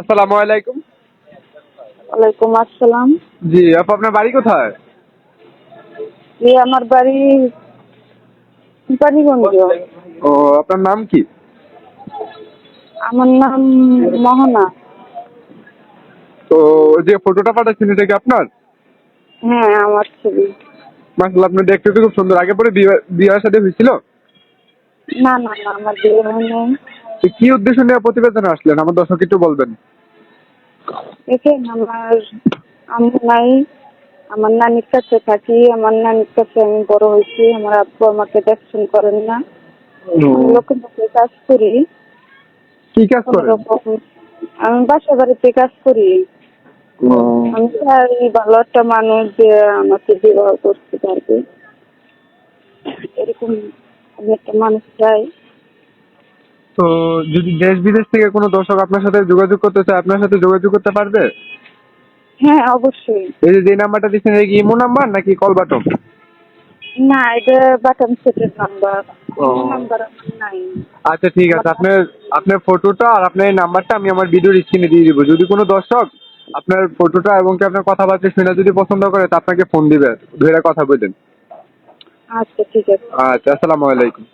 আসসালামু আলাইকুম। ওয়ালাইকুম আসসালাম। জি আপু আপনার বাড়ি কোথায়? জি আমার বাড়ি কোম্পানিগঞ্জ ও আপনার নাম কি? আমার নাম মোহনা। তো যে ফটোটা পাঠাচ্ছেন এটা কি আপনার? হ্যাঁ আমার ছবি। আপনি দেখতে তো খুব সুন্দর। আগে পরে বিয়ে বিয়ের সাথে হয়েছিল? না না না আমার বিয়ে হয়নি। তো কি উদ্দেশ্য নিয়ে প্রতিবেদনে আসলেন? আমার দর্শক একটু বলবেন। দেখেন আমার আমি নাই আমার নানির কাছে থাকি আমার নানির কাছে আমি বড় হয়েছি আমার আব্বু আমাকে দেখছেন করেন না। লোকের বাসায় কাজ করি। কি কাজ করেন? আমি বাসা বাড়িতে কাজ করি। আমি চাই ভালো একটা মানুষ যে আমাকে বিবাহ করতে পারবে। এরকম আমি একটা মানুষ চাই। তো যদি দেশ বিদেশ থেকে কোনো দর্শক আপনার সাথে যোগাযোগ করতে চায় আপনার সাথে যোগাযোগ করতে পারবে? হ্যাঁ অবশ্যই। এই যে যে নাম্বারটা দিচ্ছেন এটা কি ইমো নাম্বার নাকি কল বাটন? না এটা বাটন সেটের নাম্বার। নাম্বার নাই। আচ্ছা ঠিক আছে। আপনার আপনার ফটোটা আর আপনার এই নাম্বারটা আমি আমার ভিডিওর স্ক্রিনে দিয়ে দিব। যদি কোনো দর্শক আপনার ফটোটা এবং কি আপনার কথাবার্তা শুনে যদি পছন্দ করে তা আপনাকে ফোন দিবে। ধরে কথা বলবেন আচ্ছা ঠিক আছে। আচ্ছা আসসালামু আলাইকুম।